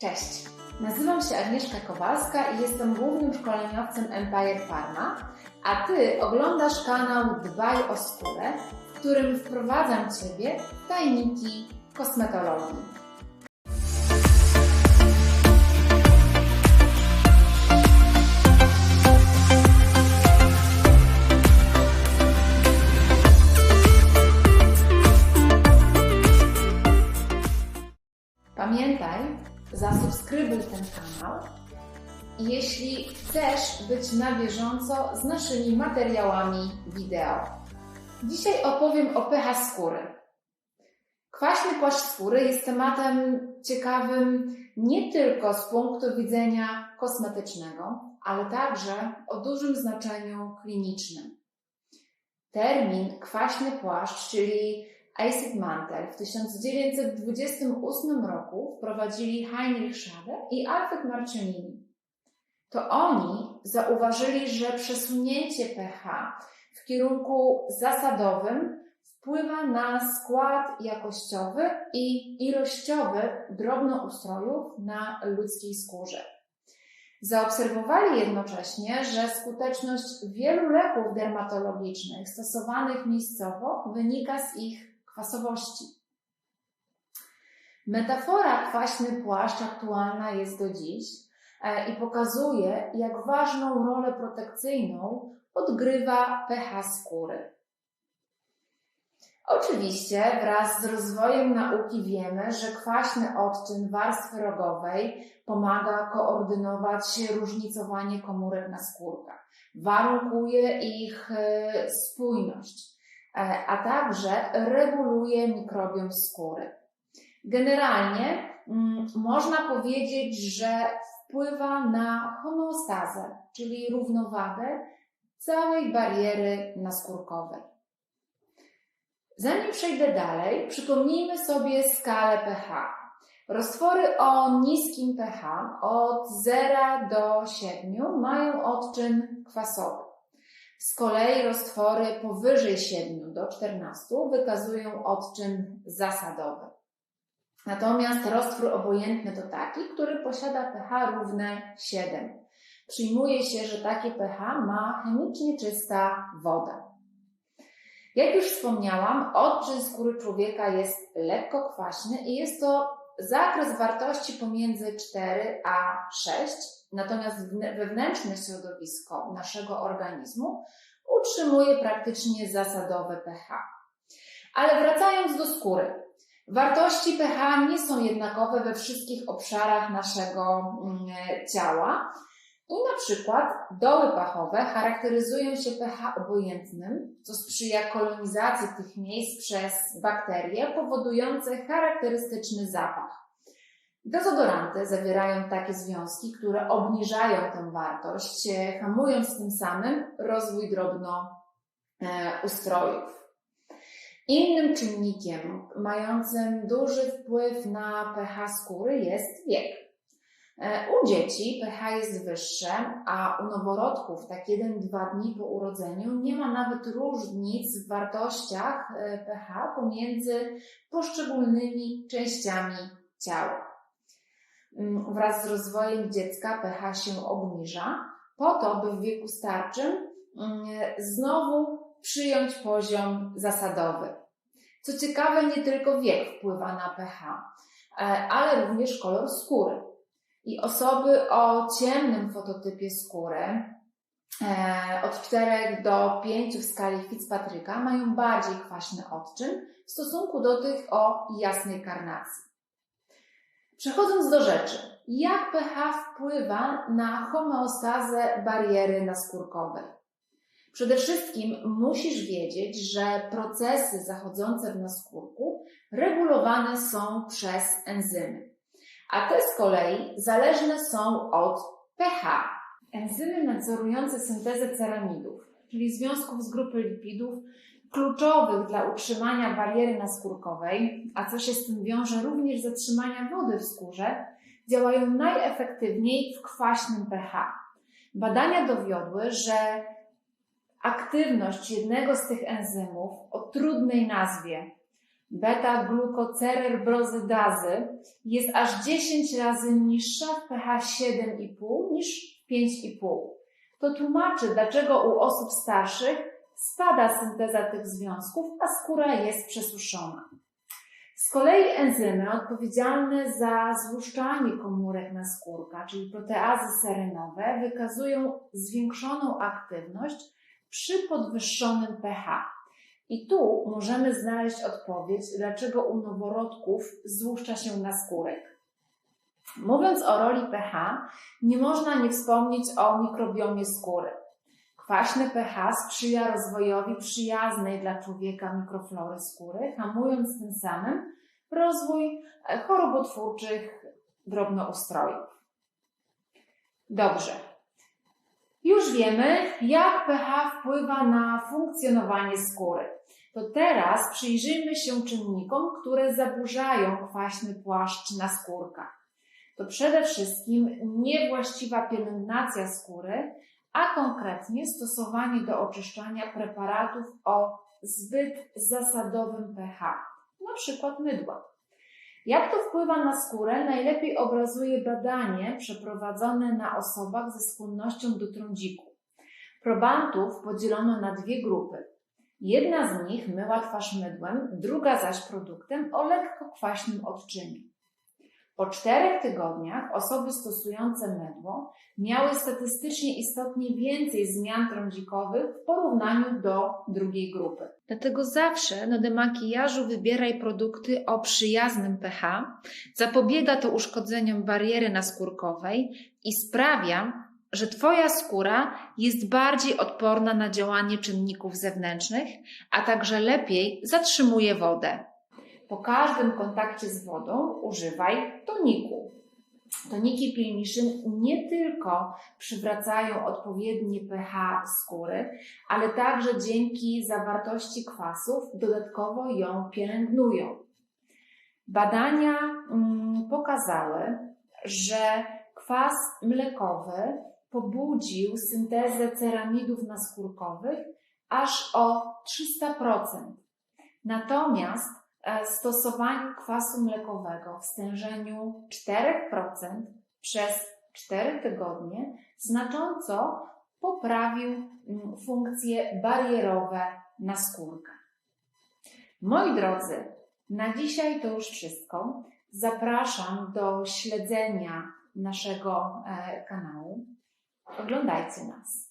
Cześć, nazywam się Agnieszka Kowalska i jestem głównym szkoleniowcem Empire Pharma, a Ty oglądasz kanał Dbaj o skórę, w którym wprowadzam Ciebie w tajniki kosmetologii. Zasubskrybuj ten kanał, jeśli chcesz być na bieżąco z naszymi materiałami wideo. Dzisiaj opowiem o pH skóry. Kwaśny płaszcz skóry jest tematem ciekawym nie tylko z punktu widzenia kosmetycznego, ale także o dużym znaczeniu klinicznym. Termin kwaśny płaszcz, czyli Acid Mantel w 1928 roku wprowadzili Heinrich Schade i Alfred Marcionini. To oni zauważyli, że przesunięcie pH w kierunku zasadowym wpływa na skład jakościowy i ilościowy drobnoustrojów na ludzkiej skórze. Zaobserwowali jednocześnie, że skuteczność wielu leków dermatologicznych stosowanych miejscowo wynika z ich kwasowości. Metafora kwaśny płaszcz aktualna jest do dziś e, i pokazuje, jak ważną rolę protekcyjną odgrywa pH skóry. Oczywiście wraz z rozwojem nauki wiemy, że kwaśny odczyn warstwy rogowej pomaga koordynować różnicowanie komórek na skórkach, warunkuje ich e, spójność a także reguluje mikrobiom skóry. Generalnie mm, można powiedzieć, że wpływa na homeostazę, czyli równowagę całej bariery naskórkowej. Zanim przejdę dalej, przypomnijmy sobie skalę pH. Roztwory o niskim pH od 0 do 7 mają odczyn kwasowy. Z kolei roztwory powyżej 7 do 14 wykazują odczyn zasadowy. Natomiast roztwór obojętny to taki, który posiada pH równe 7. Przyjmuje się, że takie pH ma chemicznie czysta woda. Jak już wspomniałam, odczyn skóry człowieka jest lekko kwaśny i jest to zakres wartości pomiędzy 4 a 6, Natomiast wewnętrzne środowisko naszego organizmu utrzymuje praktycznie zasadowe pH. Ale wracając do skóry. Wartości pH nie są jednakowe we wszystkich obszarach naszego mm, ciała. I na przykład doły pachowe charakteryzują się pH obojętnym, co sprzyja kolonizacji tych miejsc przez bakterie, powodujące charakterystyczny zapach. Dezodoranty zawierają takie związki, które obniżają tę wartość, e, hamując tym samym rozwój drobnoustrojów. Innym czynnikiem mającym duży wpływ na pH skóry jest wiek. E, u dzieci pH jest wyższe, a u noworodków, tak 1-2 dni po urodzeniu, nie ma nawet różnic w wartościach e, pH pomiędzy poszczególnymi częściami ciała. Mm, wraz z rozwojem dziecka pH się obniża, po to, by w wieku starczym mm, znowu przyjąć poziom zasadowy. Co ciekawe, nie tylko wiek wpływa na pH, e, ale również kolor skóry. I osoby o ciemnym fototypie skóry, e, od 4 do 5 w skali Fitzpatricka, mają bardziej kwaśny odczyn w stosunku do tych o jasnej karnacji. Przechodząc do rzeczy, jak pH wpływa na homeostazę bariery naskórkowej? Przede wszystkim musisz wiedzieć, że procesy zachodzące w naskórku regulowane są przez enzymy, a te z kolei zależne są od pH. Enzymy nadzorujące syntezę ceramidów, czyli związków z grupy lipidów, kluczowych dla utrzymania bariery naskórkowej, a co się z tym wiąże również zatrzymania wody w skórze, działają najefektywniej w kwaśnym pH. Badania dowiodły, że aktywność jednego z tych enzymów o trudnej nazwie beta-glukocererbrozydazy jest aż 10 razy niższa w pH 7,5 niż w 5,5. To tłumaczy, dlaczego u osób starszych spada synteza tych związków, a skóra jest przesuszona. Z kolei enzymy odpowiedzialne za złuszczanie komórek naskórka, czyli proteazy serynowe, wykazują zwiększoną aktywność przy podwyższonym pH. I tu możemy znaleźć odpowiedź, dlaczego u noworodków złuszcza się naskórek. Mówiąc o roli pH, nie można nie wspomnieć o mikrobiomie skóry. Kwaśne pH sprzyja rozwojowi przyjaznej dla człowieka mikroflory skóry, hamując tym samym rozwój chorobotwórczych drobnoustrojów. Dobrze. Już wiemy, jak pH wpływa na funkcjonowanie skóry. To teraz przyjrzyjmy się czynnikom, które zaburzają kwaśny płaszcz naskórka. To przede wszystkim niewłaściwa pielęgnacja skóry, a konkretnie stosowanie do oczyszczania preparatów o zbyt zasadowym pH, na przykład mydła. Jak to wpływa na skórę, najlepiej obrazuje badanie przeprowadzone na osobach ze skłonnością do trądziku. Probantów podzielono na dwie grupy. Jedna z nich myła twarz mydłem, druga zaś produktem o lekko kwaśnym odczynie. Po czterech tygodniach osoby stosujące mydło miały statystycznie istotnie więcej zmian trądzikowych w porównaniu do drugiej grupy. Dlatego zawsze na demakijażu wybieraj produkty o przyjaznym pH. Zapobiega to uszkodzeniom bariery naskórkowej i sprawia, że Twoja skóra jest bardziej odporna na działanie czynników zewnętrznych, a także lepiej zatrzymuje wodę. Po każdym kontakcie z wodą używaj toniku. Toniki Pilmiszyn nie tylko przywracają odpowiednie pH skóry, ale także dzięki zawartości kwasów dodatkowo ją pielęgnują. Badania mm, pokazały, że kwas mlekowy pobudził syntezę ceramidów naskórkowych aż o 300%. Natomiast e, stosowanie kwasu mlekowego w stężeniu 4% przez 4 tygodnie znacząco poprawił funkcje barierowe naskórka. Moi drodzy, na dzisiaj to już wszystko. Zapraszam do śledzenia naszego e, kanału. Oglądajcie nas.